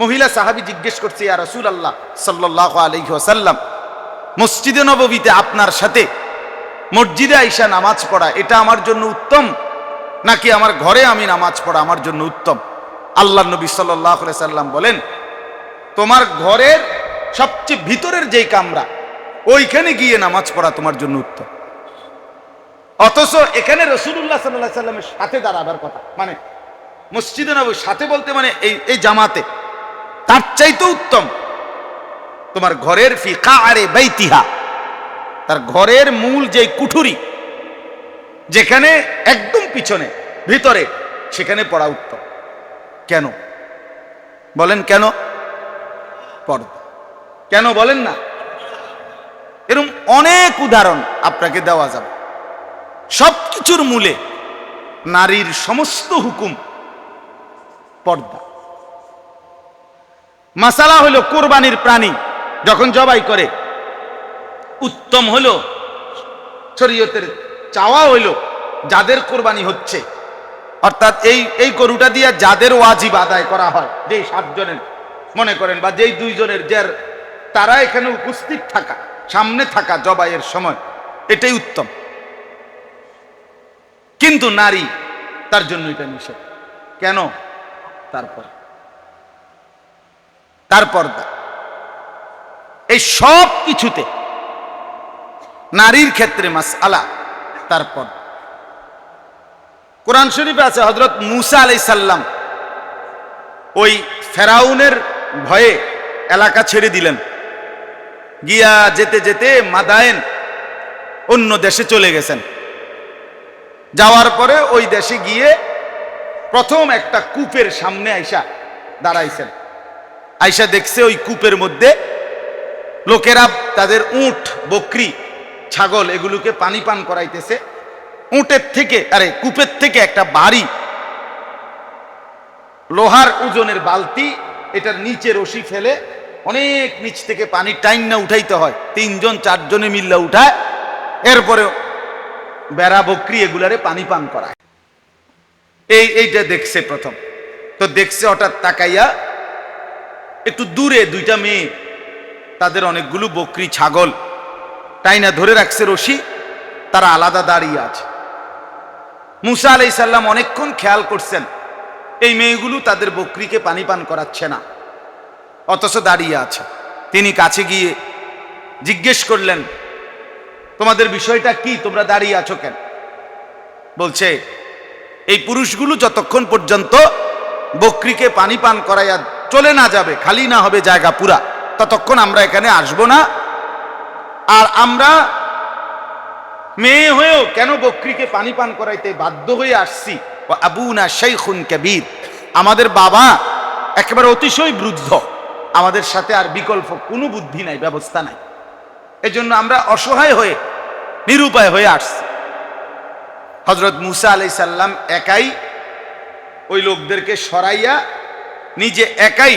মহিলা সাহাবি জিজ্ঞেস করছে, ইয়া রসুল আল্লাহ সাল্লাহ আলহি আসাল্লাম মসজিদে নববীতে আপনার সাথে মসজিদে আইসা নামাজ পড়া, এটা আমার জন্য উত্তম? নাকি আমার ঘরে আমি নামাজ পড়া আমার জন্য উত্তম? আল্লাহ নবী সাল্লাহ সাল্লাম বলেন, তোমার ঘরের সবচেয়ে ভিতরের যেই কামরা, ওইখানে গিয়ে নামাজ পড়া তোমার জন্য উত্তম। অথচ এখানে রসুল্লাহ সাল্লাহ সাল্লামের সাথে দাঁড়াবার কথা মানে মসজিদে নবী সাথে বলতে মানে এই এই জামাতে তার চাইতে উত্তম। তোমার ঘরের ফিকা আরে বাইতিহা। তার ঘরের মূল যে কুঠুরি, যেখানে একদম পিছনে, ভিতরে, সেখানে পড়া উত্তম। কেন? বলেন কেন? পর্দা। কেন বলেন না? এরকম অনেক উদাহরণ আপনাকে দেওয়া যাবে। সব কিছুর মূলে নারীর সমস্ত হুকুম পর্দা। মাসালা হলো কোরবানির প্রাণী যখন জবাই করে। উত্তম হলো শরীয়তের চাওয়া হইল যাদের কোরবানি হচ্ছে। অর্থাৎ এই এই গরুটা দিয়ে যাদের ওয়াজিব আদায় করা হয় যেই সাতজনের মনে করেন বা যেই দুইজনের যার তারা এখানে উপস্থিত থাকা সামনে থাকা জবাইয়ের সময় এটাই উত্তম। কিন্তু নারী তার জন্য এটা নিষেধ। কেন? তারপর। তারপর এই সব কিছুতে নারীর ক্ষেত্রে মাস আলা তারপর কোরআন শরীফে আছে হজরত মুসা আলাই সাল্লাম ওই ফেরাউনের ভয়ে এলাকা ছেড়ে দিলেন। গিয়া যেতে যেতে মাদায়েন অন্য দেশে চলে গেছেন। যাওয়ার পরে ওই দেশে গিয়ে প্রথম একটা কূপের সামনে আইসা দাঁড়াইছেন। আইসা দেখছে ওই কূপের মধ্যে। লোকেরা তাদের উঁট, বকরি, ছাগল এগুলোকে পানি পান করাইতেছে। উঁটের থেকে, আরে কূপের থেকে একটা বাড়ি, লোহার ওজনের বালতি, এটার নিচে রশি ফেলে অনেক নিচ থেকে পানি টাইম না উঠাইতে হয়। তিনজন, চারজনে মিল্লা উঠায়, এরপরে বেড়া, বকরি এগুলারে পানি পান করায়। এই, এইটা দেখছে প্রথম। তো দেখছে হঠাৎ তাকাইয়া একটু দূরে, দুইটা মেয়ে। তাদের অনেকগুলো বকরি, ছাগল। টাইনা ধরে রাখছে রশি, তারা আলাদা দাঁড়িয়ে আছে। মুসা আলাই সাল্লাম অনেকক্ষণ খেয়াল করছেন, এই মেয়েগুলো তাদের বকরিকে পানি পান করাচ্ছে না, অথচ দাঁড়িয়ে আছে। তিনি কাছে গিয়ে জিজ্ঞেস করলেন, তোমাদের বিষয়টা কি? তোমরা দাঁড়িয়ে আছো কেন? বলছে, এই পুরুষগুলো যতক্ষণ পর্যন্ত বকরিকে পানি পান করাইয়া চলে না যাবে, খালি না হবে জায়গা পুরা। ততক্ষণ আমরা এখানে আসব না। আর আমরা মেয়ে হয়েও কেন বকরিকে পানি পান করাইতে বাধ্য হয়ে আসছি? আবু না খুন কবির। আমাদের বাবা একেবারে অতিশয় বৃদ্ধ। আমাদের সাথে আর বিকল্প কোনো বুদ্ধি নাই, ব্যবস্থা নাই। এজন্য আমরা অসহায় হয়ে, নিরুপায় হয়ে আসছি। হজরত মুসা আলাই সাল্লাম একাই ওই লোকদেরকে সরাইয়া নিজে একাই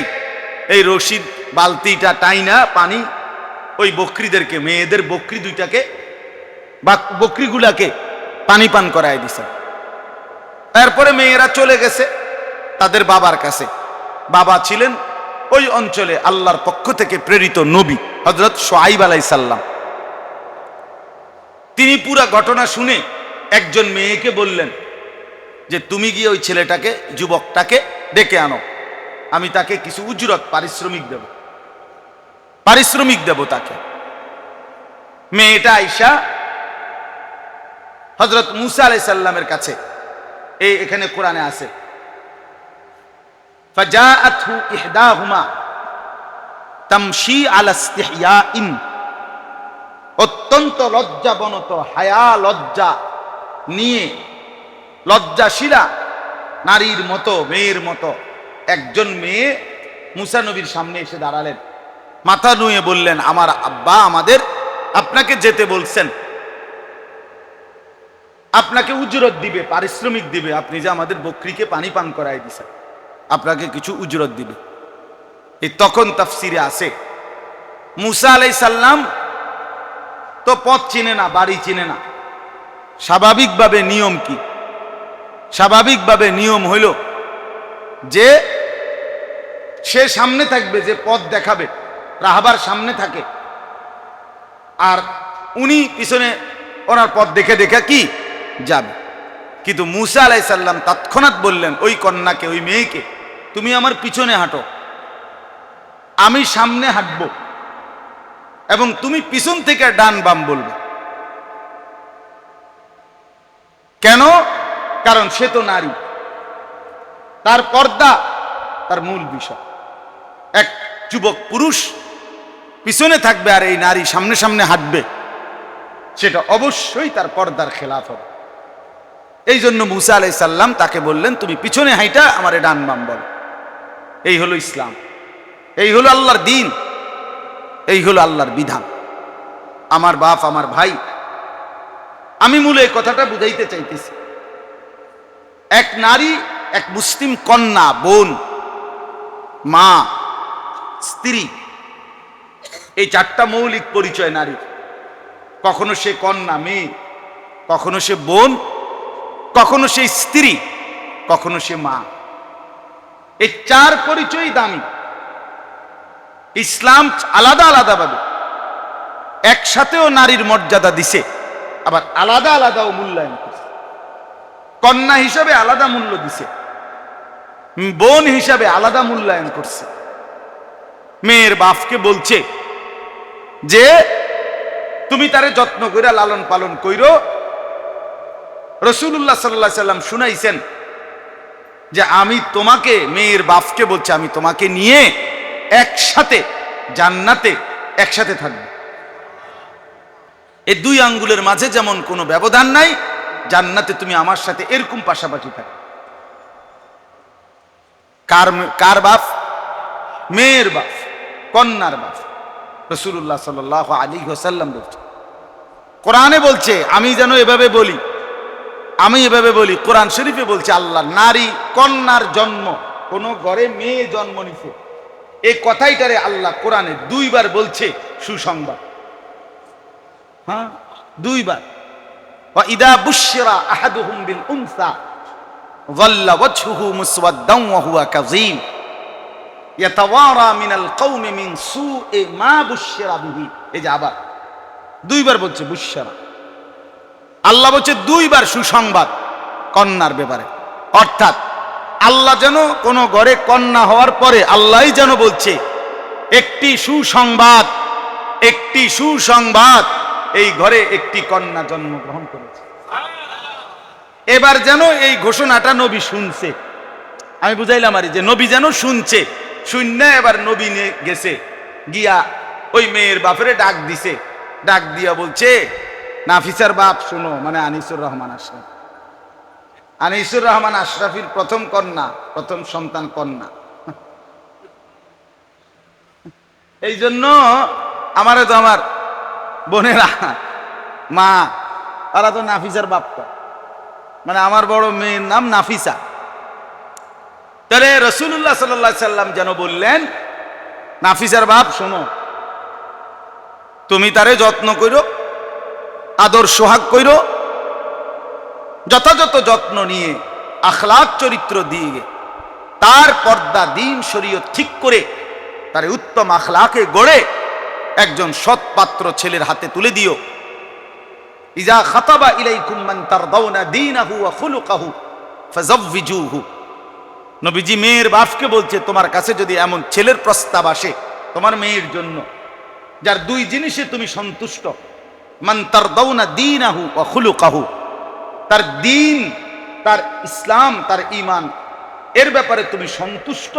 এই রশিদ বালতিটা টাইনা পানি ওই বকরিদেরকে, মেয়েদের বকরি দুইটাকে বা বকরিগুলাকে পানি পান করায় দিছে। তারপরে মেয়েরা চলে গেছে তাদের বাবার কাছে। বাবা ছিলেন ওই অঞ্চলে আল্লাহর পক্ষ থেকে প্রেরিত নবী হজরত সোয়াইব আলাই সাল্লাম তিনি পুরা ঘটনা শুনে একজন মেয়েকে বললেন যে, তুমি গিয়ে ওই ছেলেটাকে, যুবকটাকে ডেকে আনো। আমি তাকে কিছু উজরত পারিশ্রমিক দেব। পারিশ্রমিক দেব তাকে। মেয়েটা আইসা হজরত মুসা আলাই সাল্লামের কাছে এই এখানে কোরআনে আছে অত্যন্ত লজ্জাবনত, হায়া লজ্জা নিয়ে লজ্জাশীলা নারীর মতো, মেয়ের মতো একজন মেয়ে মুসা নবীর সামনে এসে দাঁড়ালেন। মাথা নুয়ে বললেন, আমার আব্বা আমাদের আপনাকে যেতে বলছেন। আপনাকে উজরত দিবে, পারিশ্রমিক দিবে। আপনি যে আমাদের বকরিকে পানি পান করাই দিছেন, আপনাকে কিছু উজরত দিবে। এই তখন তাফসিরে আসে, মুসা আলাই সাল্লাম তো পথ চিনে না, বাড়ি চিনে না। স্বাভাবিকভাবে নিয়ম কি? স্বাভাবিকভাবে নিয়ম হইল যে সে সামনে থাকবে যে পথ দেখাবে, রাহাবার সামনে থাকে। আর উনি পিছনে ওনার পথ দেখে দেখে কি? যাবে। কিন্তু মুসা আলাই সাল্লাম তৎক্ষণাৎ বললেন, ওই কন্যাকে, ওই মেয়েকে তুমি আমার পিছনে হাঁটো। আমি সামনে হাঁটব এবং তুমি পিছন থেকে ডান বাম বলবে। কেন? কারণ সে তো নারী। তার পর্দা তার মূল বিষয়। এক যুবক পুরুষ পিছনে থাকবে আর এই নারী সামনে সামনে হাঁটবে। সেটা অবশ্যই তার পর্দার খেলাফ হবে। এই জন্য মুসা আলাই সাল্লাম তাকে বললেন, তুমি পিছনে হাইটা, আমার ডান বাম বল। এই হলো ইসলাম। এই হলো আল্লাহর দিন। এই হলো আল্লাহর বিধান। আমার বাপ, আমার ভাই, আমি মূলে এই কথাটা বুঝাইতে চাইতেছি। এক নারী, এক মুসলিম কন্যা, বোন, মা স্ত্রী। এই চারটা মৌলিক পরিচয় নারীর। কখনো সে কন্যা, মেয়ে, কখনো সে বোন, কখনো সে স্ত্রী, কখনো সে মা। এই চার পরিচয় দামি। ইসলাম আলাদা আলাদা ভাবে একসাথেও নারীর মর্যাদা দিছে, আবার আলাদা আলাদাও মূল্যায়ন করছে। কন্যা হিসাবে আলাদা মূল্য দিছে বোন হিসাবে আলাদা মূল্যায়ন করছে। মেয়ের বাপকে বলছে যে, তুমি তারে যত্ন করে লালন পালন কইরো। রসুল্লাহ সাল্লাহ সাল্লাম শুনাইছেন যে, আমি তোমাকে, মেয়ের বাপকে বলছে, আমি তোমাকে নিয়ে একসাথে, জান্নাতে একসাথে থাকব। এই দুই আঙ্গুলের মাঝে যেমন কোনো ব্যবধান নাই, জান্নাতে তুমি আমার সাথে এরকম পাশাপাশি থাকবে। কার কার বাপ? মেয়ের বাপ। কন্যার বাপ রসুল্লাহ সাল আলী হোসাল্লাম বলছে, কোরআনে বলছে, আমি যেন এভাবে বলি, আমি এভাবে বলি, কোরআন শরীফে বলছে আল্লাহ নারী কন্যার জন্ম, কোন ঘরে মেয়ে জন্ম নিছে। এই কথাইটারে আল্লাহ কোরআনে দুইবার বলছে সুসংবাদ। হ্যাঁ? দুইবার। ইদা বুশেরা আহাদুহুম বিল উনসা, ওয়াল্লা ওয়াজহুহু মুসওয়াদ্দান ওয়া হুয়া কাযীম। ইয়াতাওয়ারা মিনাল কওমি মিন সুই মা বুশশিরা বিহি। এই যে আবার। দুইবার বলছে বুশশারা। আল্লাহ বলছে দুইবার সুসংবাদ কন্যার ব্যাপারে। অর্থাৎ আল্লাহ যেন কোন ঘরে কন্যা হওয়ার পরে আল্লাহ যেন বলছে, একটি সুসংবাদ একটি সুসংবাদ, এই ঘরে একটি কন্যা জন্মগ্রহণ করেছে। এবার যেন এই ঘোষণাটা নবী শুনছে। আমি বুঝাইলাম আর, যে নবী যেন শুনছে শূন্য এবার নবী নিয়ে গেছে। গিয়া ওই মেয়ের বাপরে ডাক দিছে। ডাক দিয়া বলছে, নাফিসার বাপ, শুনো মানে আনিসুর রহমান আশরাফ। আনিসুর রহমান আশরাফির প্রথম কন্যা, প্রথম সন্তান কন্যা। এই জন্য আমারও তো আমার বোনেরা, মা, তারা তো নাফিসার বাপ। মানে আমার বড় মেয়ের নাম নাফিসা। তাহলে রসুল্লাহ সাল্লাহ সাল্লাম যেন বললেন, নাফিসার বাপ, শোনো, তুমি তারে যত্ন করো আদর সোহাগ কইর, যথাযথ যত্ন নিয়ে আখলাক চরিত্র দিয়ে তার পর্দা দিন শরীয়ত ঠিক করে তার উত্তম আখলাকে গড়ে একজন সৎ পাত্র ছেলের হাতে তুলে দিও। ইজা খাতাবা ইলাইকুম মান তারদাউনা দীনাহু ওয়া খুলুকাহু ফাযাওবিজুহু নবীজি মেয়ের বাপকে বলছে, তোমার কাছে যদি এমন ছেলের প্রস্তাব আসে তোমার মেয়ের জন্য, যার দুই জিনিসে তুমি সন্তুষ্ট, মান দিন আহু ওয়া খুলুকাহু, তার দিন, তার ইসলাম, তার ঈমান, এর ব্যাপারে তুমি সন্তুষ্ট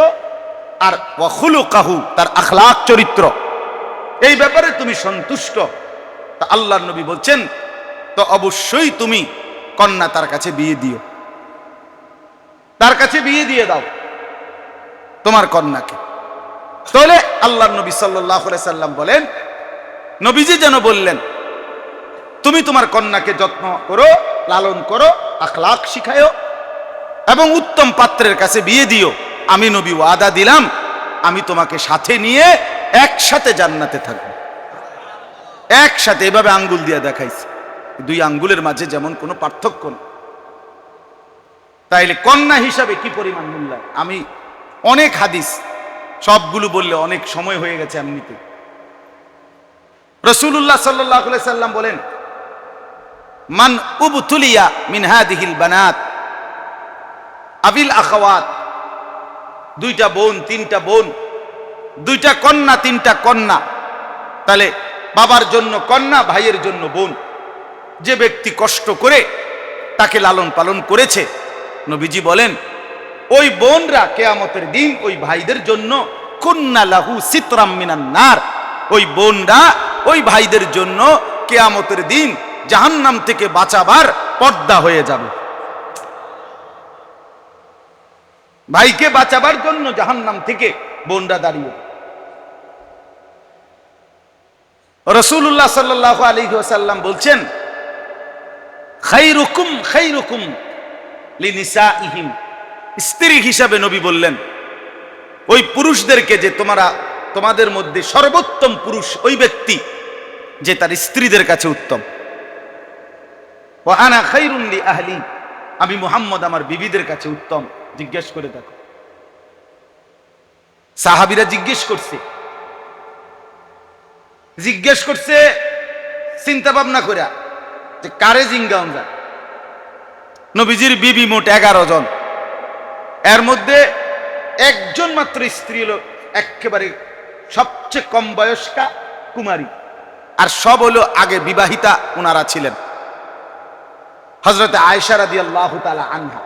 আর ওয়া খুলুকাহু, তার আখলাক চরিত্র, এই ব্যাপারে তুমি সন্তুষ্ট। তা আল্লাহর নবী বলছেন, তো অবশ্যই তুমি কন্যা তার কাছে বিয়ে দিও। তার কাছে বিয়ে দিয়ে দাও। তোমার কন্যাকে। তাহলে আল্লাহ নবী সাল্লাহ সাল্লাম বলেন, নবীজি যেন বললেন, তুমি তোমার কন্যাকে যত্ন করো, লালন করো আখলাক শিখায়ও এবং উত্তম পাত্রের কাছে বিয়ে দিও। আমি নবী ওয়াদা দিলাম, আমি তোমাকে সাথে নিয়ে একসাথে জান্নাতে থাকব। একসাথে এভাবে আঙ্গুল দিয়ে দেখাইছি। দুই আঙ্গুলের মাঝে যেমন কোনো পার্থক্য নেই। তাইলে কন্যা হিসাবে কি পরিমাণ মূল্যায় আমি অনেক হাদিস, সবগুলো বললে অনেক সময় হয়ে গেছে এমনিতে রসুল্লাহ সাল্লাহ সাল্লাম বলেন, মান উবতুলিয়া মিন হাদিহিল বানাত। আবিল আখাওয়াত, দুইটা বোন, তিনটা বোন, দুইটা কন্যা, তিনটা কন্যা। তাহলে বাবার জন্য কন্যা, ভাইয়ের জন্য বোন। যে ব্যক্তি কষ্ট করে তাকে লালন পালন করেছে নবীজি বলেন, ওই বোনরা কেয়ামতের দিন ওই ভাইদের জন্য কন্যা লাহু সিতরাম মিনান নার। ওই বোনরা ওই ভাইদের জন্য কেয়ামতের দিন জাহান্নাম থেকে বাঁচাবার পর্দা হয়ে যাবে। ভাইকে বাঁচাবার জন্য জাহান্নাম থেকে বোনরা দাঁড়িয়ে রসুল্লাহ সাল্লাহ আলী সাল্লাম বলছেন, খাইরুকুম খাইরুকুম ইহিম স্ত্রী হিসাবে নবী বললেন, ওই পুরুষদেরকে যে তোমরা, তোমাদের মধ্যে সর্বোত্তম পুরুষ ওই ব্যক্তি যে তার স্ত্রীদের কাছে উত্তম। ও আনা খাইরুল্লি আহলি আমি মুহাম্মদ আমার বিবিদের কাছে উত্তম। জিজ্ঞেস করে দেখো। সাহাবিরা জিজ্ঞেস করছে। জিজ্ঞেস করছে, চিন্তা ভাবনা করে যে কারে জিঙ্গাউন যায় নবীজির বিবি মোট এগারো জন। এর মধ্যে একজন মাত্র স্ত্রী হলো একেবারে সবচেয়ে কম বয়স্কা কুমারী। আর সব হলো আগে বিবাহিতা ওনারা ছিলেন। হজরতে আয়সা রাদি আল্লাহ আনহা।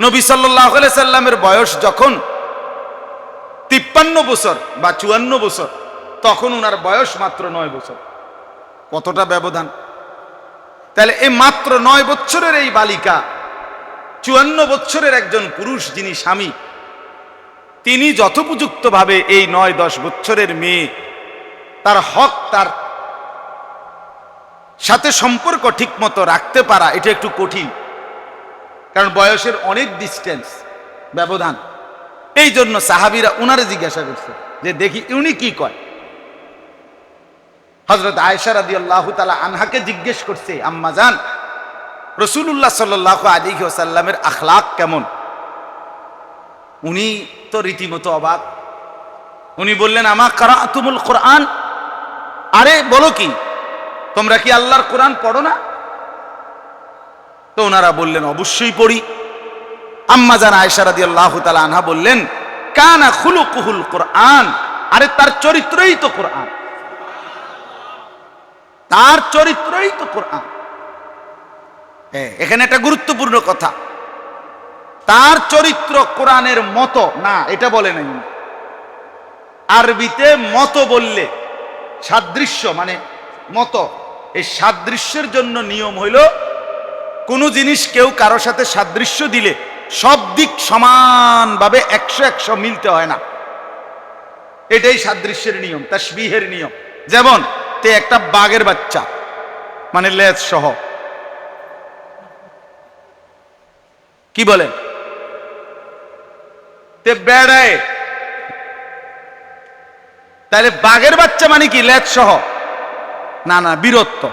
নবী সাল্লাহ সাল্লামের বয়স যখন তিপ্পান্ন বছর বা চুয়ান্ন বছর, তখন ওনার বয়স মাত্র নয় বছর। কতটা ব্যবধান? তাহলে এই মাত্র নয় বছরের এই বালিকা, চুয়ান্ন বছরের একজন পুরুষ যিনি স্বামী, তিনি যথোপযুক্তভাবে এই নয় দশ বছরের মেয়ে, তার হক, তার সাথে সম্পর্ক ঠিক মতো রাখতে পারা, এটা একটু কঠিন। কারণ বয়সের অনেক ডিস্টেন্স ব্যবধান। এই জন্য সাহাবিরা উনারে জিজ্ঞাসা করছে যে, দেখি উনি কি কয়? হজরত আয়সা রাদি আল্লাহ তালা আনহাকে জিজ্ঞেস করছে, আম্মা জান রসুল্লাহ সাল্লাহ আলী ওসাল্লামের আখলাক কেমন? উনি তো রীতিমতো অবাক। উনি বললেন, আমা কারা তুমুল কোরআন আরে, বলো কি, তোমরা কি আল্লাহর কোরআন পড়ো না? তো ওনারা বললেন, অবশ্যই পড়ি। আম্মা জান আয়সা রাদি আল্লাহ তালা আনহা বললেন, কানা খুলু কুহুল কোরআন। আরে, তার চরিত্রই তো কোরআন। তার চরিত্রই তো কোরআন। এখানে একটা গুরুত্বপূর্ণ কথা। তার চরিত্র কোরআনের মতো, না, এটা বলে নাই আরবিতে মতো বললে সাদৃশ্য মানে মতো, এই সাদৃশ্যের জন্য নিয়ম হইল, কোনো জিনিস কেউ কারও সাথে সাদৃশ্য দিলে সব দিক সমানভাবে একশো একশো মিলতে হয় না। এটাই সাদৃশ্যের নিয়ম, তাসবিহের নিয়ম। যেমন তে একটা বাঘের বাচ্চা মানে লেজ সহ। কি বলেন? তে বেড়ায়। তাহলে বাঘের বাচ্চা মানে কি, লেজ সহ? না না, বীরত্ব।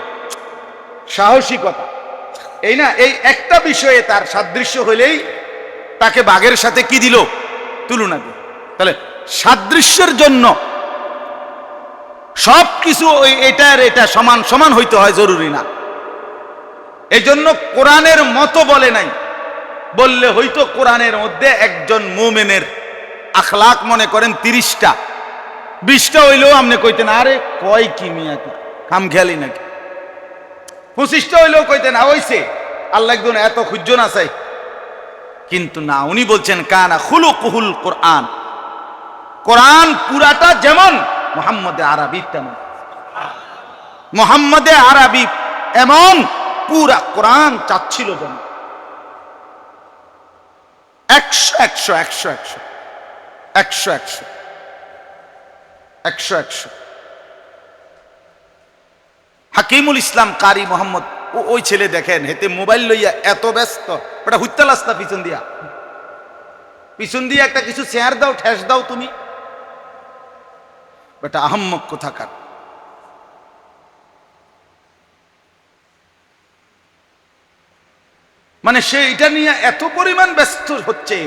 সাহসিকতা। এই না, এই একটা বিষয়ে তার সাদৃশ্য হলেই তাকে বাঘের সাথে কি দিল? তুলনা দিল। তাহলে সাদৃশ্যের জন্য সব কিছু ওই এটার এটা সমান সমান হইতে হয়, জরুরি না। এই জন্য কোরআনের মতো বলে নাই। বললে হয়তো কোরআনের মধ্যে একজন মোমেনের আখলাক মনে করেন তিরিশটা। বিশটা হইলেও আপনি কইতেন, আরে কয় কি মিয়া কাম খেয়ালি নাকি? পঁচিশটা হইলেও কইতেন হইছে। আল্লাহ একজন এত খুঁজন আছে। কিন্তু না, উনি বলছেন, কানা খুলু কুহুল কোরআন। কোরআন পুরাটা যেমন মোহাম্মদে আরবি তেমন। মোহাম্মদে আরবি এমন পুরা কোরআন চাচ্ছিল যেন। একশো একশো একশো একশো একশো একশো একশো একশো। হাকিমুল ইসলাম কারি মোহাম্মদ ওই ছেলে দেখেন হেতে মোবাইল লইয়া এত ব্যস্ত। ওটা হুত্তাল আসতা পিছন দিয়া। পিছন দিয়ে একটা কিছু শেয়ার দাও, ঠেস দাও তুমি। এটা আহম্মক কোথাকার? মানে সে এটা নিয়ে এত পরিমাণ ব্যস্ত হচ্ছে,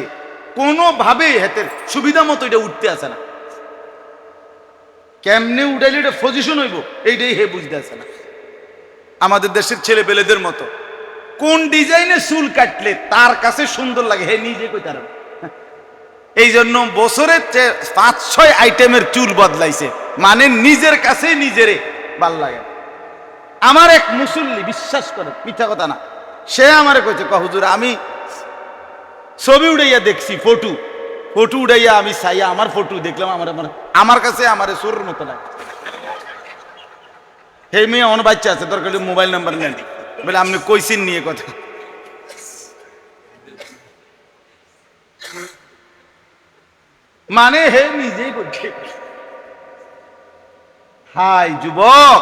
কোনোভাবেই হেতের সুবিধা মতো এটা উঠতে আসে না। কেমনে উঠাইলে এটা পজিশন হইব, এইটাই হে বুঝতে আসে না। আমাদের দেশের ছেলে পেলেদের মতো, কোন ডিজাইনে চুল কাটলে তার কাছে সুন্দর লাগে, হে নিজে কই তার এই জন্য বছরের পাঁচ, ছয় আইটেমের চুল বদলাইছে। মানে নিজের কাছে নিজেরে ভালো লাগে। আমার এক মুসল্লি বিশ্বাস করে, মিথ্যা কথা না, সে আমারে কইছে কহুজুর আমি ছবি উড়াইয়া দেখছি, ফটো। ফটো উড়াইয়া আমি চাইয়া আমার ফটো দেখলাম, আমার আমার আমার কাছে আমার সুরের মতো লাগে। হে মেয়ে আমার বাচ্চা আছে দরকার মোবাইল নাম্বার নেন বলে, আপনি কইছেন নিয়ে কথা? মানে হে নিজেই বলছে। হাই যুবক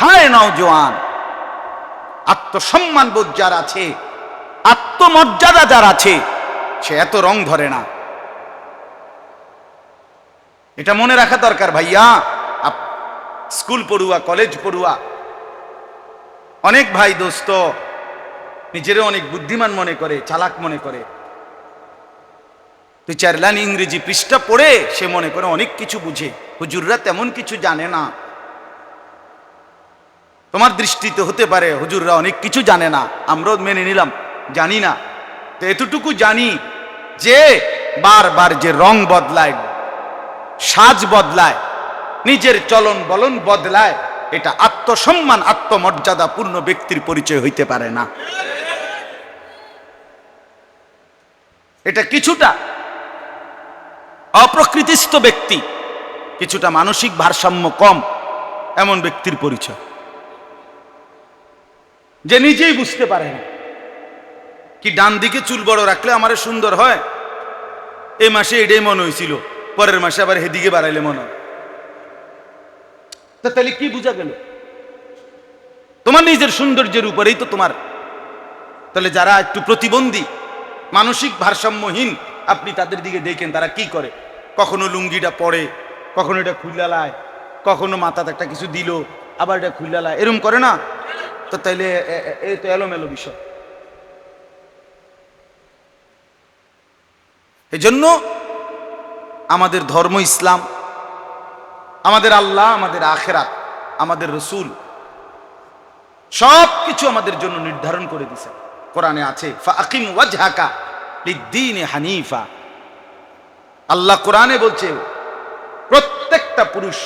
হাই নওজোয়ান। আত্মসম্মান বোধ যার আছে, আত্মমর্যাদা যার আছে, সে এত রং ধরে না। এটা মনে রাখা দরকার ভাইয়া স্কুল পড়ুয়া, কলেজ পড়ুয়া, অনেক ভাই দোস্ত, নিজেরও অনেক বুদ্ধিমান মনে করে, চালাক মনে করে। তুই চার লাইন ইংরেজি পৃষ্ঠা পড়ে, সে মনে করে অনেক কিছু বুঝে। হুজুররা তেমন কিছু জানে না। তোমার দৃষ্টিতে হতে পারে, হুজুররা অনেক কিছু জানে না। আমরাও মেনে নিলাম, জানি না। তো এতটুকু জানি যে, বারবার যে রং বদলায়, সাজ বদলায়, নিজের চলন বলন বদলায়, এটা আত্মসম্মান, আত্মমর্যাদা পূর্ণ ব্যক্তির পরিচয় হইতে পারে না। এটা কিছুটা অপ্রকৃতিস্থ ব্যক্তি। কিছুটা মানসিক ভারসাম্য কম, এমন ব্যক্তির পরিচয়। যে নিজেই বুঝতে পারে না। কি ডান দিকে চুল বড় রাখলে আমার সুন্দর হয়? এই মাসে এটাই মনে হয়েছিল পরের মাসে আবার হেদিকে বাড়াইলে মনে হয়। তাহলে কি বোঝা গেল? তোমার নিজের সৌন্দর্যের উপরেই তো তোমার। তাহলে যারা একটু প্রতিবন্ধী, মানসিক ভারসাম্যহীন, আপনি তাদের দিকে দেখেন, তারা কি করে? কখনো লুঙ্গিটা পরে, কখনো এটা খুললালায় কখনো মাথাতে একটা কিছু দিল, আবার এটা খুললালায় এরম করে না? তো তাইলে এ- তো এলোমেলো বিষয়। এই জন্য আমাদের ধর্ম ইসলাম, আমাদের আল্লাহ, আমাদের আখেরা আমাদের রসুল সব কিছু আমাদের জন্য নির্ধারণ করে দিছে কোরআনে আছে ফাকিম ওয়াজহাকা লিদ্দিন হানিফা। আল্লাহ কোরআনে বলছে, প্রত্যেকটা পুরুষ,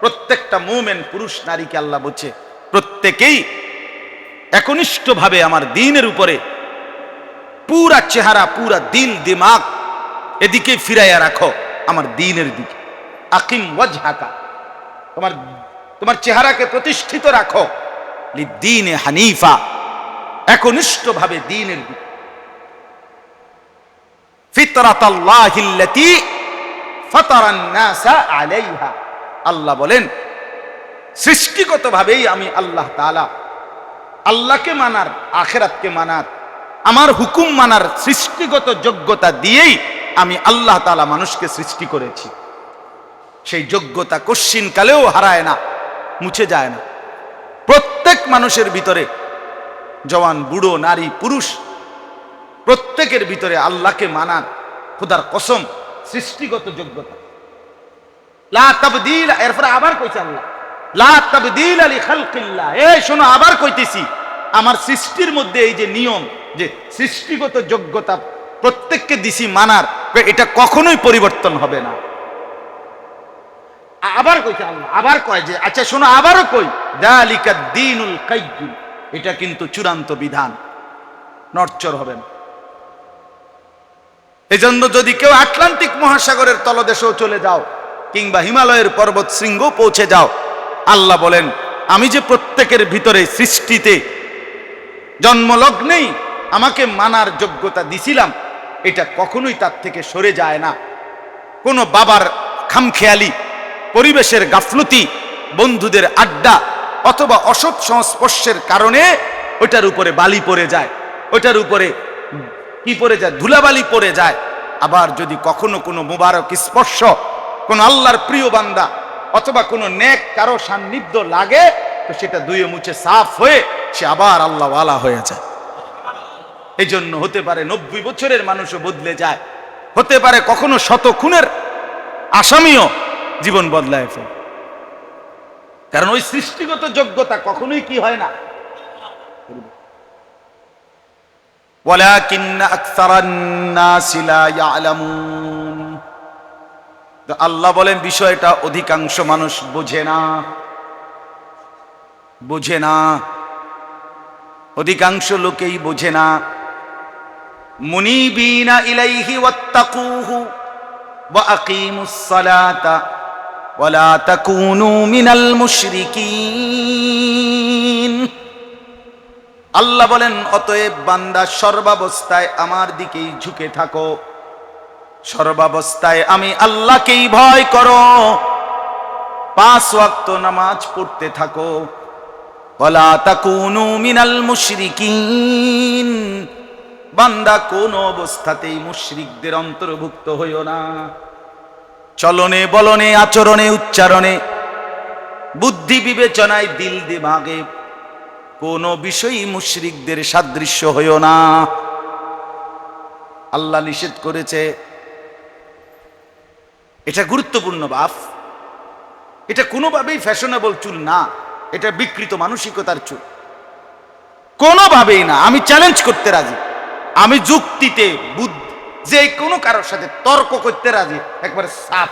প্রত্যেকটা মুমেন পুরুষ, নারীকে আল্লাহ বলছে, প্রত্যেকেই একনিষ্ঠভাবে আমার দিনের উপরে পুরা চেহারা, পুরা দিল, দিমাগ এদিকে ফিরাইয়া রাখো আমার দিনের দিকে। আকিম ওয়াজহাকা, তোমার তোমার চেহারাকে প্রতিষ্ঠিত রাখো। দিনে হানিফা, একনিষ্ঠভাবে দিনের দিকে। আলাইহা। আল্লাহ বলেন, সৃষ্টিগতভাবেই আমি আল্লাহ তাআলা, আল্লাহকে মানার, আখেরাতকে মানার, আমার হুকুম মানার সৃষ্টিগত যোগ্যতা দিয়েই আমি আল্লাহ তাআলা মানুষকে সৃষ্টি করেছি। সেই যোগ্যতা কশ্চিন কালেও হারায় না, মুছে যায় না। প্রত্যেক মানুষের ভিতরে, জওয়ান, বুড়ো, নারী, পুরুষ প্রত্যেকের ভিতরে আল্লাহকে মানার খুদার কসম, সৃষ্টিগত যোগ্যতা। লা তাবদিল, এরপরে আবার কইছে আল্লাহ, লা এই শোনো, আবার কইতেছি, আমার সৃষ্টির মধ্যে এই যে নিয়ম, যে সৃষ্টিগত যোগ্যতা প্রত্যেককে দিছি মানার, এটা কখনোই পরিবর্তন হবে না। আবার কইছে আল্লাহ, আবার কয় যে আচ্ছা শোনো, আবারও কই, দালিকা দিনুল কাইয়্যিম। এটা কিন্তু চূড়ান্ত বিধান নড়চর হবে না। এজন্য যদি কেউ আটলান্টিক মহাসাগরের তলদেশেও চলে যাও, কিংবা হিমালয়ের পর্বত শৃঙ্গ পৌঁছে যাও, আল্লাহ বলেন, আমি যে প্রত্যেকের ভিতরে সৃষ্টিতে জন্মলগ্নেই আমাকে মানার যোগ্যতা দিছিলাম, এটা কখনোই তার থেকে সরে যায় না। কোনো বাবার খামখেয়ালি, পরিবেশের গাফলতি, বন্ধুদের আড্ডা, অথবা অসৎ সংস্পর্শের কারণে ওটার উপরে বালি পড়ে যায় ওটার উপরে কি পড়ে যায়, ধুলাবালি পড়ে যায়। আবার যদি কখনো কোনো মুবারক স্পর্শ, কোন আল্লাহর প্রিয় বান্দা অথবা কোনো নেক কারও সান্নিধ্য লাগে, তো সেটা দুয়ে মুছে সাফ হয়ে সে আবার আল্লাহওয়ালা হয়ে যায়। এই জন্য হতে পারে নব্বই বছরের মানুষও বদলে যায়। হতে পারে কখনো শত খুনের আসামিও জীবন বদলায় ফেলে। কারণ ওই সৃষ্টিগত যোগ্যতা কখনোই কি হয় না? আল্লাহ বলেন, বিষয়টা অধিকাংশ মানুষ বোঝে না। বোঝে না। অধিকাংশ লোকেই বোঝে না। মুনিবিনা ইলাইহি ওয়াত্তাকুহু ওয়া আকিমুস সালাতা ওয়ালা তাকুনু মিনাল মুশরিকিন। আল্লাহ বলেন, অতএব বান্দা সর্বাবস্থায় আমার দিকেই ঝুঁকে থাকো। সর্বাবস্থায় আমি আল্লাহকেই ভয় করো। পাঁচ ওয়াক্ত নামাজ পড়তে থাকো। ওয়ালা তাকুনু মিনাল মুশরিকিন। বান্দা কোন অবস্থাতেই মুশরিকদের অন্তর্ভুক্ত হইও না। চলনে, বলনে, আচরণে, উচ্চারণে, বুদ্ধি বিবেচনায় দিল দিমাগে কোন বিষয়ই মুশরিকদের সাদৃশ্য হইও না। আল্লাহ নিষেধ করেছে। এটা গুরুত্বপূর্ণ বাফ। এটা কোনোভাবেই ফ্যাশনেবল চুল না। এটা বিকৃত মানসিকতার চুল। কোনোভাবেই না। আমি চ্যালেঞ্জ করতে রাজি। আমি যুক্তিতে বুদ্ধ যে কোনো কারোর সাথে তর্ক করতে রাজি। একবারে সাফ।